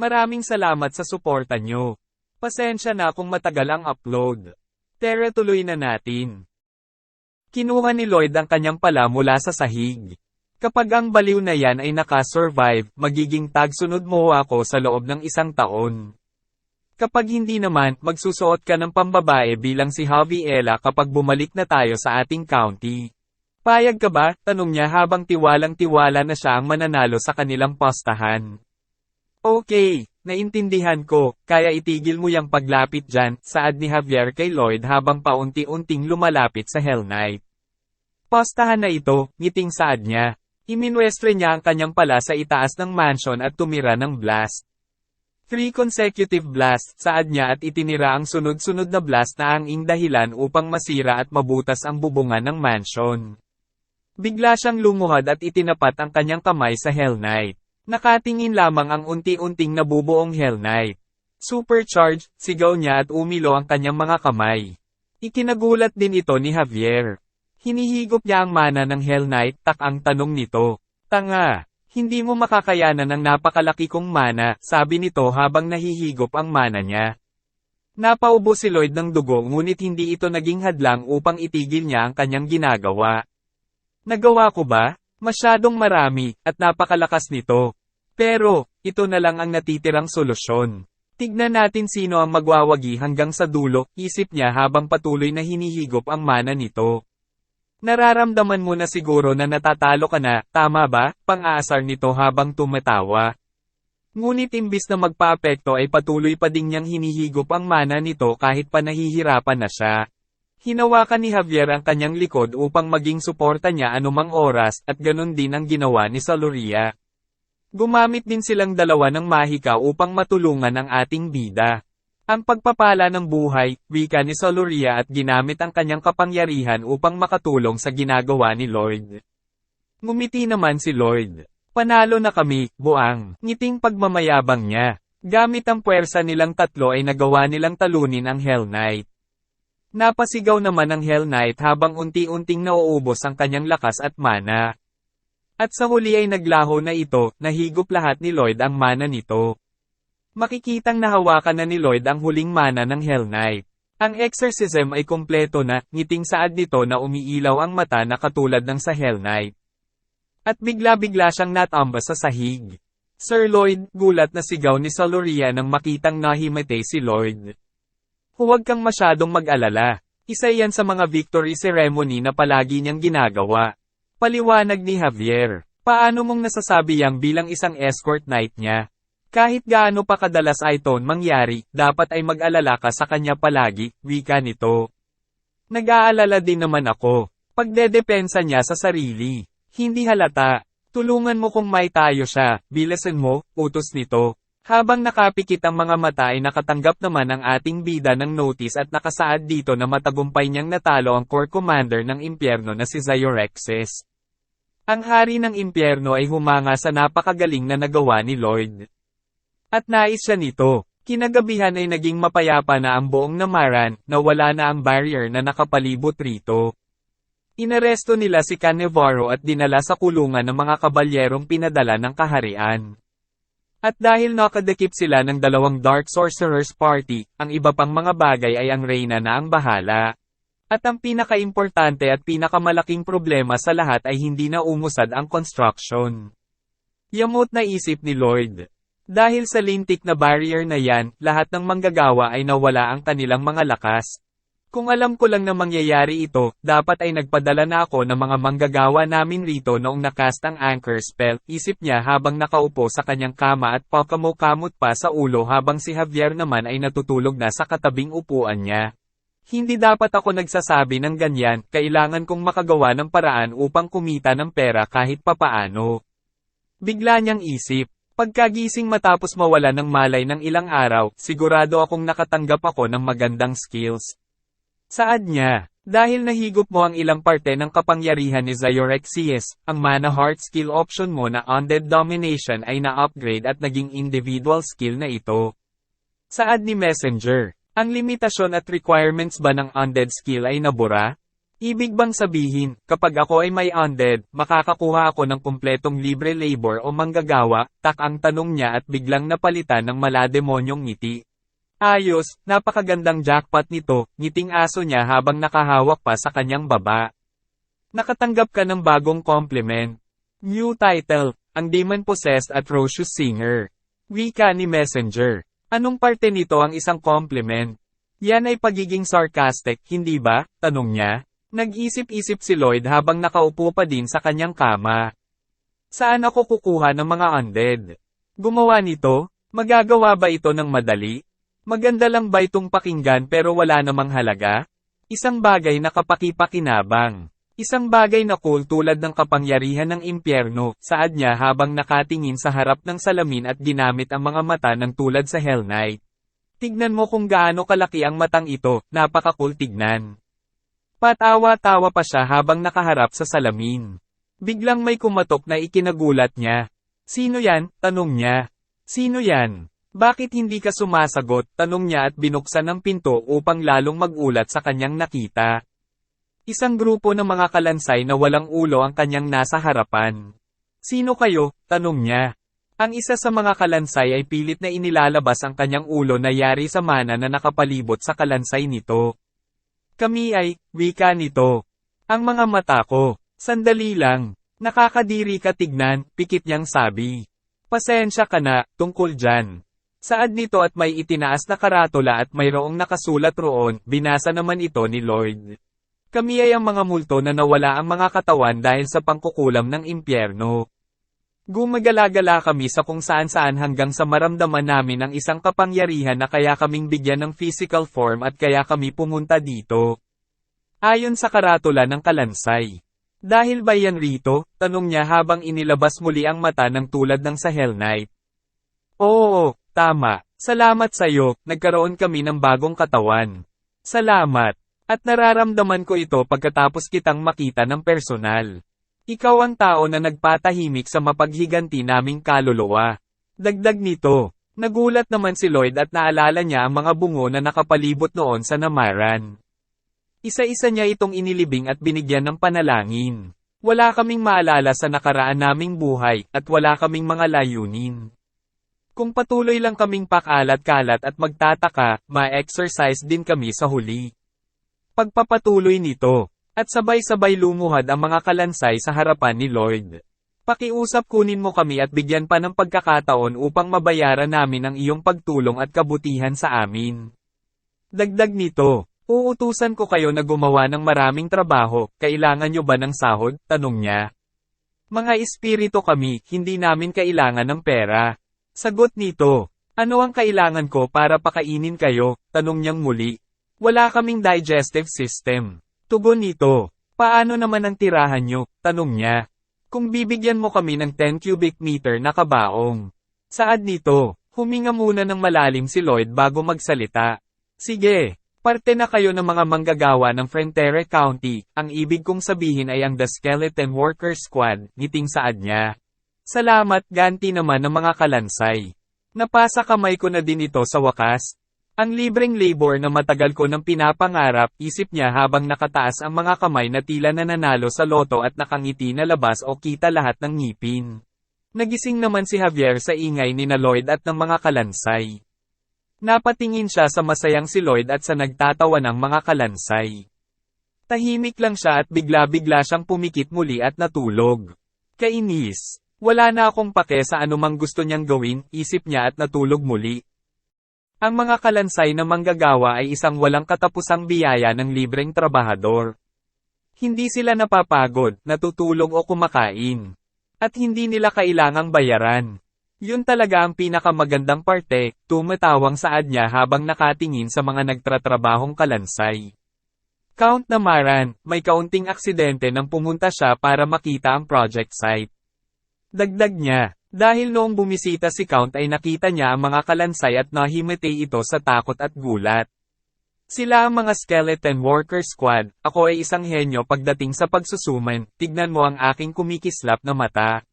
Maraming salamat sa suporta nyo. Pasensya na kung matagal ang upload. Tara tuloy na natin. Kinuha ni Lloyd ang kanyang pala mula sa sahig. Kapag ang baliw na yan ay nakasurvive, magiging tagsunod mo ako sa loob ng isang taon. Kapag hindi naman, magsusuot ka ng pambabae bilang si Javiela kapag bumalik na tayo sa ating county. Payag ka ba? Tanong niya habang tiwalang-tiwala na siya ang mananalo sa kanilang postahan. Okay, naintindihan ko, kaya itigil mo yung paglapit dyan, saad ni Javier kay Lloyd habang paunti-unting lumalapit sa Hell Knight. Postahan na ito, ngiting saad niya. Iminwestre niya ang kanyang pala sa itaas ng mansion at tumira ng blast. Three consecutive blast, saad niya at itinira ang sunod-sunod na blast na ang ing dahilan upang masira at mabutas ang bubungan ng mansion. Bigla siyang lumuhad at itinapat ang kanyang kamay sa Hell Knight. Nakatingin lamang ang unti-unting nabubuong Hell Knight. Supercharged, sigaw niya at umilo ang kanyang mga kamay. Ikinagulat din ito ni Javier. Hinihigop niya ang mana ng Hell Knight, tak ang tanong nito. Tanga, hindi mo makakayanan ng napakalaki kong mana, sabi nito habang nahihigop ang mana niya. Napaubo si Lloyd ng dugo ngunit hindi ito naging hadlang upang itigil niya ang kanyang ginagawa. Nagawa ko ba? Masyadong marami, at napakalakas nito. Pero, ito na lang ang natitirang solusyon. Tignan natin sino ang magwawagi hanggang sa dulo, isip niya habang patuloy na hinihigop ang mana nito. Nararamdaman mo na siguro na natatalo ka na, tama ba? Pang-aasar nito habang tumatawa. Ngunit imbis na magpaapekto ay patuloy pa ding niyang hinihigop ang mana nito kahit pa nahihirapan na siya. Hinawakan ni Javier ang kanyang likod upang maging suporta niya anumang oras at ganun din ang ginawa ni Saloria. Gumamit din silang dalawa ng mahika upang matulungan ang ating bida. Ang pagpapala ng buhay, wika ni Soloria at ginamit ang kanyang kapangyarihan upang makatulong sa ginagawa ni Lloyd. Ngumiti naman si Lloyd. Panalo na kami, buang. Ngiting pagmamayabang niya. Gamit ang puwersa nilang tatlo ay nagawa nilang talunin ang Hell Knight. Napasigaw naman ang Hell Knight habang unti-unting nauubos ang kanyang lakas at mana. At sa huli ay naglaho na ito, nahigop lahat ni Lloyd ang mana nito. Makikitang nahawakan na ni Lloyd ang huling mana ng Hell Knight. Ang exorcism ay kompleto na, ngiting saad nito na umiilaw ang mata na katulad ng sa Hell Knight. At bigla-bigla siyang natamba sa sahig. Sir Lloyd, gulat na sigaw ni Saloria nang makitang nahimatay si Lloyd. Huwag kang masyadong mag-alala. Isa yan sa mga victory ceremony na palagi niyang ginagawa. Paliwanag ni Javier. Paano mong nasasabi yang bilang isang escort knight niya? Kahit gaano pa kadalas ay ton mangyari, dapat ay mag-alala ka sa kanya palagi, wika nito. Nag-aalala din naman ako. Pagdedepensa niya sa sarili. Hindi halata. Tulungan mo kung may tayo siya, bilasan mo, utos nito. Habang nakapikit ang mga mata ay nakatanggap naman ang ating bida ng notice at nakasaad dito na matagumpay niyang natalo ang core commander ng impyerno na si Zyorexes. Ang hari ng impyerno ay humanga sa napakagaling na nagawa ni Lloyd. At nais siya nito. Kinagabihan ay naging mapayapa na ang buong namaran, na wala na ang barrier na nakapalibot rito. Inaresto nila si Canevaro at dinala sa kulungan ng mga kabalyerong pinadala ng kaharian. At dahil nakadekip sila ng dalawang Dark Sorcerers Party, ang iba pang mga bagay ay ang Reyna na ang bahala. At ang pinakaimportante at pinakamalaking problema sa lahat ay hindi na umusad ang construction. Yamot na isip ni Lloyd. Dahil sa lintik na barrier na yan, lahat ng manggagawa ay nawala ang kanilang mga lakas. Kung alam ko lang na mangyayari ito, dapat ay nagpadala na ako ng mga manggagawa namin rito noong nakast ang anchor spell, isip niya habang nakaupo sa kanyang kama at pakamukamot pa sa ulo habang si Javier naman ay natutulog na sa katabing upuan niya. Hindi dapat ako nagsasabi ng ganyan, kailangan kong makagawa ng paraan upang kumita ng pera kahit papaano. Bigla niyang isip, Pagkagising matapos mawala ng malay ng ilang araw, sigurado akong nakatanggap ako ng magandang skills. Saad niya, dahil nahigop mo ang ilang parte ng kapangyarihan ni Zyorexes, ang mana heart skill option mo na undead domination ay na-upgrade at naging individual skill na ito. Saad ni Messenger, ang limitasyon at requirements ba ng undead skill ay nabura? Ibig bang sabihin, kapag ako ay may undead, makakakuha ako ng kumpletong libre labor o manggagawa, tak ang tanong niya at biglang napalitan ng malademonyong ngiti. Ayos, napakagandang jackpot nito, ngiting aso niya habang nakahawak pa sa kanyang baba. Nakatanggap ka ng bagong compliment. New title, ang demon-possessed at ferocious singer. Wika ni Messenger. Anong parte nito ang isang compliment? Yan ay pagiging sarcastic, hindi ba? Tanong niya. Nag-isip-isip si Lloyd habang nakaupo pa din sa kanyang kama. Saan ako kukuha ng mga undead? Gumawa nito? Magagawa ba ito ng madali? Maganda lang ba itong pakinggan pero wala namang halaga? Isang bagay na kapakipakinabang. Isang bagay na cool tulad ng kapangyarihan ng impyerno, saad niya habang nakatingin sa harap ng salamin at ginamit ang mga mata ng tulad sa Hell Knight. Tignan mo kung gaano kalaki ang matang ito, napaka-cool tignan. Patawa-tawa pa siya habang nakaharap sa salamin. Biglang may kumatok na ikinagulat niya. Sino yan? Tanong niya. Sino yan? Bakit hindi ka sumasagot? Tanong niya at binuksan ang pinto upang lalong magulat sa kanyang nakita. Isang grupo ng mga kalansay na walang ulo ang kanyang nasa harapan. Sino kayo? Tanong niya. Ang isa sa mga kalansay ay pilit na inilalabas ang kanyang ulo na yari sa mana na nakapalibot sa kalansay nito. Kami ay, wika nito. Ang mga mata ko. Sandali lang. Nakakadiri ka tignan, pikit niyang sabi. Pasensya ka na, tungkol dyan. Saad nito at may itinaas na karatula at mayroong nakasulat roon, binasa naman ito ni Lloyd. Kami ay ang mga multo na nawala ang mga katawan dahil sa pangkukulam ng impyerno. Gumagala-gala kami sa kung saan-saan hanggang sa maramdaman namin ang isang kapangyarihan na kaya kaming bigyan ng physical form at kaya kami pumunta dito. Ayon sa karatula ng kalansay. Dahil ba yan rito? Tanong niya habang inilabas muli ang mata ng tulad ng sa Hell Knight. Oo, tama. Salamat sa'yo, nagkaroon kami ng bagong katawan. Salamat. At nararamdaman ko ito pagkatapos kitang makita ng personal. Ikaw ang tao na nagpatahimik sa mapaghiganti naming kaluluwa. Dagdag nito, nagulat naman si Lloyd at naalala niya ang mga bungo na nakapalibot noon sa namaran. Isa-isa niya itong inilibing at binigyan ng panalangin. Wala kaming maalala sa nakaraan naming buhay, at wala kaming mga layunin. Kung patuloy lang kaming pakalat-kalat at magtataka, ma-exercise din kami sa huli. Pagpapatuloy nito, at sabay-sabay lumuhad ang mga kalansay sa harapan ni Lloyd. Pakiusap kunin mo kami at bigyan pa ng pagkakataon upang mabayaran namin ang iyong pagtulong at kabutihan sa amin. Dagdag nito, uutusan ko kayo na gumawa ng maraming trabaho, kailangan nyo ba ng sahod? Tanong niya. Mga espiritu kami, hindi namin kailangan ng pera. Sagot nito, ano ang kailangan ko para pakainin kayo? Tanong niyang muli. Wala kaming digestive system. Tugon nito, paano naman ang tirahan nyo? Tanong niya. Kung bibigyan mo kami ng 10 cubic meter na kabaong. Saad nito, huminga muna ng malalim si Lloyd bago magsalita. Sige, parte na kayo ng mga manggagawa ng Frontiere County, ang ibig kong sabihin ay ang The Skeleton Worker Squad, ngiting saad niya. Salamat ganti naman ng mga kalansay. Napasa kamay ko na din ito sa wakas, ang libreng labor na matagal ko nang pinapangarap, isip niya habang nakataas ang mga kamay na tila nananalo sa loto at nakangiti na labas o kita lahat ng ngipin. Nagising naman si Javier sa ingay ni na Lloyd at ng mga kalansay. Napatingin siya sa masayang si Lloyd at sa nagtatawa ng mga kalansay. Tahimik lang siya at bigla-bigla siyang pumikit muli at natulog. Kainis. Wala na akong pake sa anumang gusto niyang gawin, isip niya at natulog muli. Ang mga kalansay na manggagawa ay isang walang katapusang biyaya ng libreng trabahador. Hindi sila napapagod, natutulog o kumakain. At hindi nila kailangang bayaran. Yun talaga ang pinakamagandang parte, tumatawang saad niya habang nakatingin sa mga nagtratrabahong kalansay. Count na Maran, may kaunting aksidente nang pumunta siya para makita ang project site. Dagdag niya, dahil noong bumisita si Count ay nakita niya ang mga kalansay at nahimatay ito sa takot at gulat. Sila ang mga skeleton worker squad, ako ay isang henyo pagdating sa pagsusuman, tignan mo ang aking kumikislap na mata.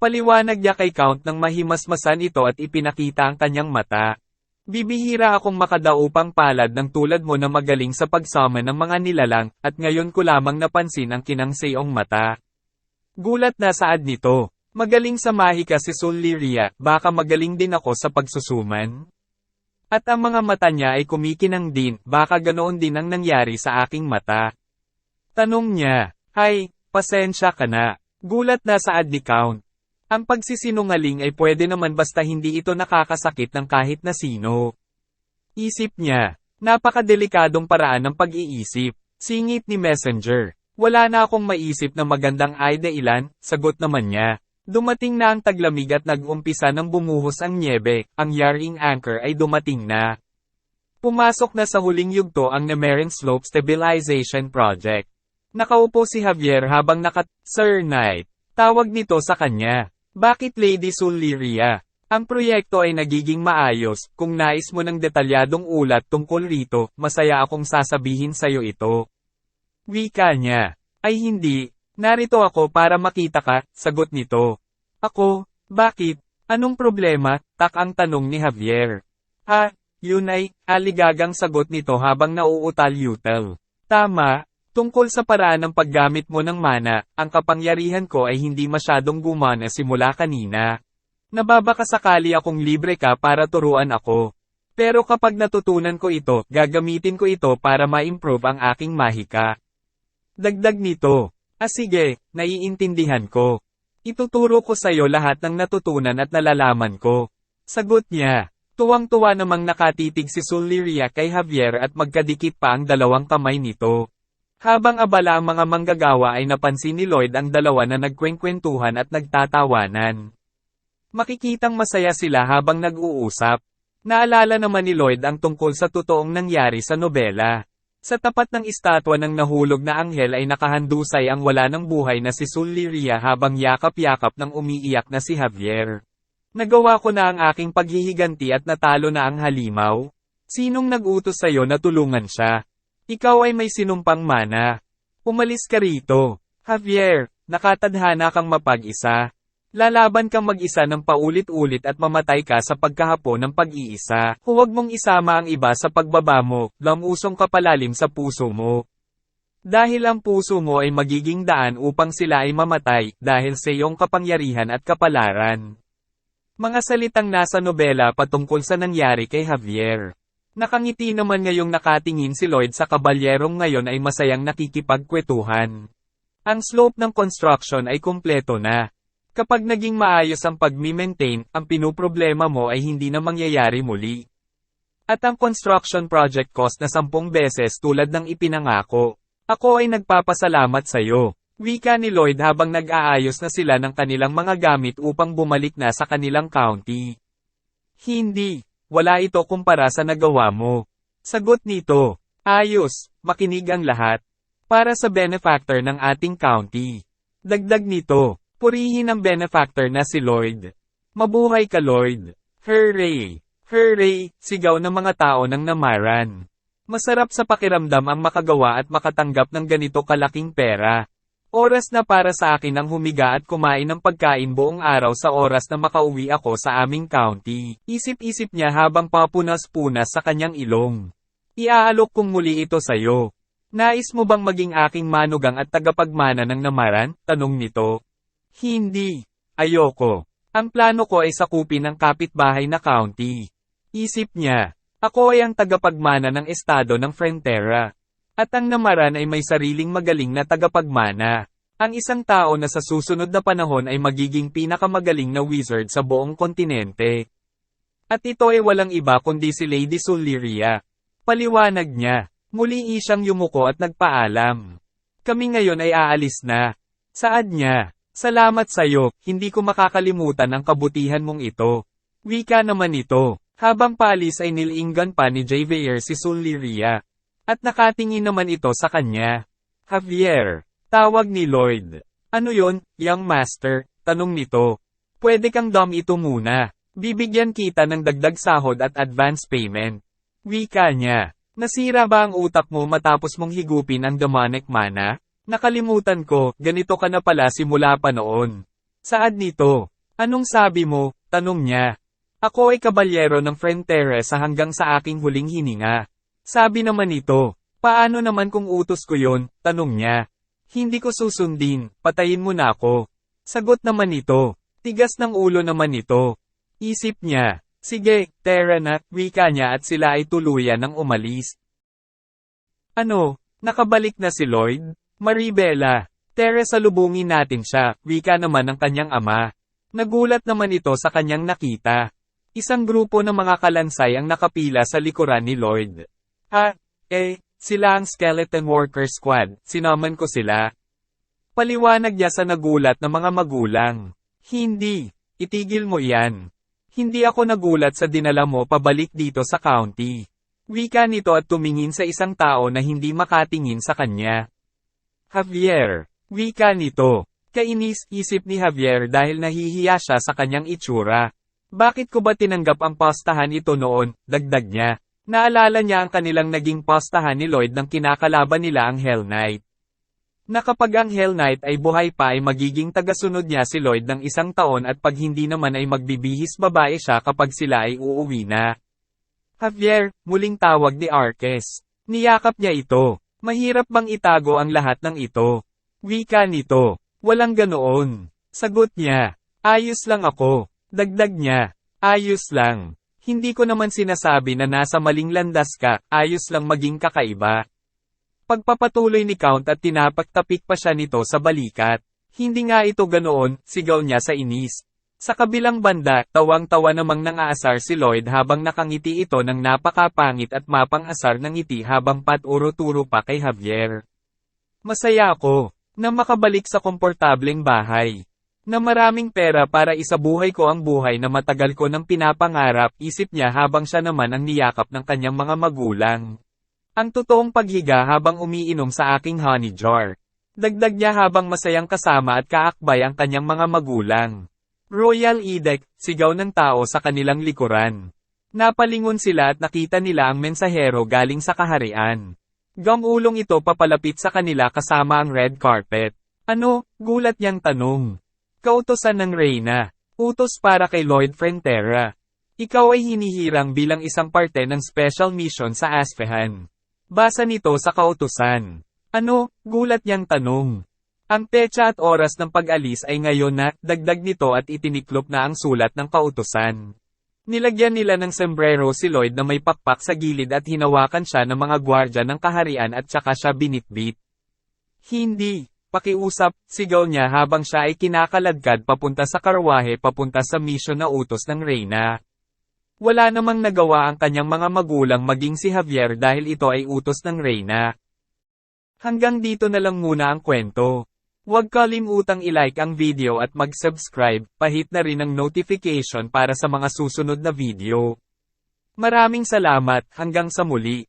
Paliwanag niya kay Count ng mahimasmasan ito at ipinakita ang kanyang mata. Bibihira akong makadaupang palad ng tulad mo na magaling sa pagsama ng mga nilalang, at ngayon ko lamang napansin ang kinang Seong mata. Gulat na saad nito. Magaling sa mahika si Sul Liria, baka magaling din ako sa pagsusuman? At ang mga mata niya ay kumikinang din, baka ganoon din ang nangyari sa aking mata. Tanong niya, Hay, pasensya ka na. Gulat na saad ni Count. Ang pagsisinungaling ay pwede naman basta hindi ito nakakasakit ng kahit na sino. Isip niya, napakadelikadong paraan ng pag-iisip. Singit ni Messenger. Wala na akong maisip na magandang ay ilan, sagot naman niya. Dumating na ang taglamig at nag-umpisa ng bumuhos ang niebe, ang yaring anchor ay dumating na. Pumasok na sa huling yugto ang Nemarin Slope Stabilization Project. Nakaupo si Javier habang nakat, Sir Knight. Tawag nito sa kanya. Bakit Lady Suliria? Ang proyekto ay nagiging maayos, kung nais mo ng detalyadong ulat tungkol rito, masaya akong sasabihin sa'yo ito. Wika niya. Ay hindi, Narito ako para makita ka, sagot nito. Ako, bakit? Anong problema? Tak ang tanong ni Javier. Ha, yun ay, aligagang sagot nito habang nauutal-yutal. Tama, tungkol sa paraan ng paggamit mo ng mana, ang kapangyarihan ko ay hindi masyadong gumana simula kanina. Nababaka sakali akong libre ka para turuan ako. Pero kapag natutunan ko ito, gagamitin ko ito para ma-improve ang aking mahika. Dagdag nito, Ah sige, naiintindihan ko. Ituturo ko sa'yo lahat ng natutunan at nalalaman ko. Sagot niya. Tuwang-tuwa namang nakatitig si Suliria kay Javier at magkadikit pa ang dalawang kamay nito. Habang abala ang mga manggagawa ay napansin ni Lloyd ang dalawa na nagkwenkwentuhan at nagtatawanan. Makikitang masaya sila habang nag-uusap. Naalala naman ni Lloyd ang tungkol sa totoong nangyari sa nobela. Sa tapat ng estatwa ng nahulog na anghel ay nakahandusay ang wala ng buhay na si Suliria habang yakap-yakap ng umiiyak na si Javier. Nagawa ko na ang aking paghihiganti at natalo na ang halimaw. Sinong nag-utos sa'yo na tulungan siya? Ikaw ay may sinumpang mana. Umalis ka rito. Javier, nakatadhana kang mapag-isa. Lalaban kang mag-isa ng paulit-ulit at mamatay ka sa pagkahapo ng pag-iisa. Huwag mong isama ang iba sa pagbaba mo, lamusong kapalalim sa puso mo. Dahil ang puso mo ay magiging daan upang sila ay mamatay, dahil sa iyong kapangyarihan at kapalaran. Mga salitang nasa nobela patungkol sa nangyari kay Javier. Nakangiti naman ngayong nakatingin si Lloyd sa kabalyerong ngayon ay masayang nakikipagkwetuhan. Ang slope ng construction ay kumpleto na. Kapag naging maayos ang pag-maintain, ang pinuproblema mo ay hindi na mangyayari muli. At ang construction project cost na sampung beses tulad ng ipinangako. Ako ay nagpapasalamat sa iyo. Wika ni Lloyd habang nag-aayos na sila ng kanilang mga gamit upang bumalik na sa kanilang county. Hindi, wala ito kumpara sa nagawa mo. Sagot nito, ayos, makinig ang lahat. Para sa benefactor ng ating county. Dagdag nito, Purihin ang benefactor na si Lloyd. Mabuhay ka Lloyd. Hooray! Hooray! Sigaw ng mga tao ng namaran. Masarap sa pakiramdam ang makagawa at makatanggap ng ganito kalaking pera. Oras na para sa akin ang humiga at kumain ng pagkain buong araw sa oras na makauwi ako sa aming county. Isip-isip niya habang papunas-punas sa kanyang ilong. Iaalok kong muli ito sa'yo. Nais mo bang maging aking manugang at tagapagmana ng namaran? Tanong nito. Hindi. Ayoko. Ang plano ko ay sakupin ang kapitbahay na county. Isip niya. Ako ay ang tagapagmana ng estado ng Frontera. At ang namaran ay may sariling magaling na tagapagmana. Ang isang tao na sa susunod na panahon ay magiging pinakamagaling na wizard sa buong kontinente. At ito ay walang iba kundi si Lady Suliria. Paliwanag niya. Muli siyang yumuko at nagpaalam. Kami ngayon ay aalis na. Saad niya. Salamat sa'yo, hindi ko makakalimutan ang kabutihan mong ito. Wika naman ito. Habang palis ay nilinggan pa ni Javier si Suliria. At nakatingin naman ito sa kanya. Javier, tawag ni Lloyd. Ano yon, young master? Tanong nito. Pwede kang dom ito muna. Bibigyan kita ng dagdag sahod at advance payment. Wika niya. Nasira ba ang utak mo matapos mong higupin ang demonic mana? Nakalimutan ko, ganito ka na pala simula pa noon. Saad nito? Anong sabi mo? Tanong niya. Ako ay kabalyero ng Frontera sa hanggang sa aking huling hininga. Sabi naman ito, paano naman kung utos ko yon? tanong niya. Hindi ko susundin, patayin mo na ako. Sagot naman ito, tigas ng ulo naman ito. Isip niya, sige, Tera na, wika niya at sila ay tuluyan ng umalis. Ano, nakabalik na si Lloyd? Maribela, Tera salubungin natin siya, wika naman ng kanyang ama. Nagulat naman ito sa kanyang nakita. Isang grupo ng mga kalansay ang nakapila sa likuran ni Lloyd. Ha, eh, sila ang Skeleton Worker Squad, sinaman ko sila. Paliwanag niya sa nagulat ng mga magulang. Hindi, itigil mo yan. Hindi ako nagulat sa dinala mo pabalik dito sa county. Wika nito at tumingin sa isang tao na hindi makatingin sa kanya. Javier, wika nito. Kainis isip ni Javier dahil nahihiya siya sa kanyang itsura. Bakit ko ba tinanggap ang pastahan ito noon, dagdag niya. Naalala niya ang kanilang naging pastahan ni Lloyd nang kinakalaban nila ang Hell Knight. Na kapag ang Hell Knight ay buhay pa ay magiging tagasunod niya si Lloyd ng isang taon at pag hindi naman ay magbibihis babae siya kapag sila ay uuwi na. Javier, muling tawag ni Arques. Niyakap niya ito. Mahirap bang itago ang lahat ng ito? Wika nito. Walang ganoon. Sagot niya. Ayos lang ako. Dagdag niya, ayos lang. Hindi ko naman sinasabi na nasa maling landas ka, ayos lang maging kakaiba. Pagpapatuloy ni Count at tinapagtapik pa siya nito sa balikat. Hindi nga ito ganoon, sigaw niya sa inis. Sa kabilang banda, tawang-tawa namang nangaasar si Lloyd habang nakangiti ito ng napakapangit at mapang-asar ng ngiti habang paturo-turo pa kay Javier. Masaya ako, na makabalik sa komportableng bahay na maraming pera para isabuhay ko ang buhay na matagal ko nang pinapangarap, isip niya habang siya naman ang niyakap ng kanyang mga magulang. Ang totoong paghiga habang umiinom sa aking honey jar. Dagdag niya habang masayang kasama at kaakbay ang kanyang mga magulang. Royal Edict, sigaw ng tao sa kanilang likuran. Napalingon sila at nakita nila ang mensahero galing sa kaharian. Gamulong ito papalapit sa kanila kasama ang red carpet. Ano, gulat niyang tanong. Kautosan ng Reyna. Utos para kay Lloyd Frontera. Ikaw ay hinihirang bilang isang parte ng special mission sa Aspehan. Basa nito sa kautosan. Ano, gulat niyang tanong. Ang petsa at oras ng pag-alis ay ngayon na, dagdag nito at itiniklop na ang sulat ng kautosan. Nilagyan nila ng sombrero si Lloyd na may pakpak sa gilid at hinawakan siya ng mga gwardya ng kaharian at saka siya binitbit. Hindi, Pakiusap, sigaw niya habang siya ay kinakaladkad papunta sa karwahe papunta sa misyon na utos ng Reyna. Wala namang nagawa ang kanyang mga magulang maging si Javier dahil ito ay utos ng Reyna. Hanggang dito na lang muna ang kwento. Huwag kalimutang ilike ang video at mag-subscribe, pahit na rin ang notification para sa mga susunod na video. Maraming salamat, hanggang sa muli.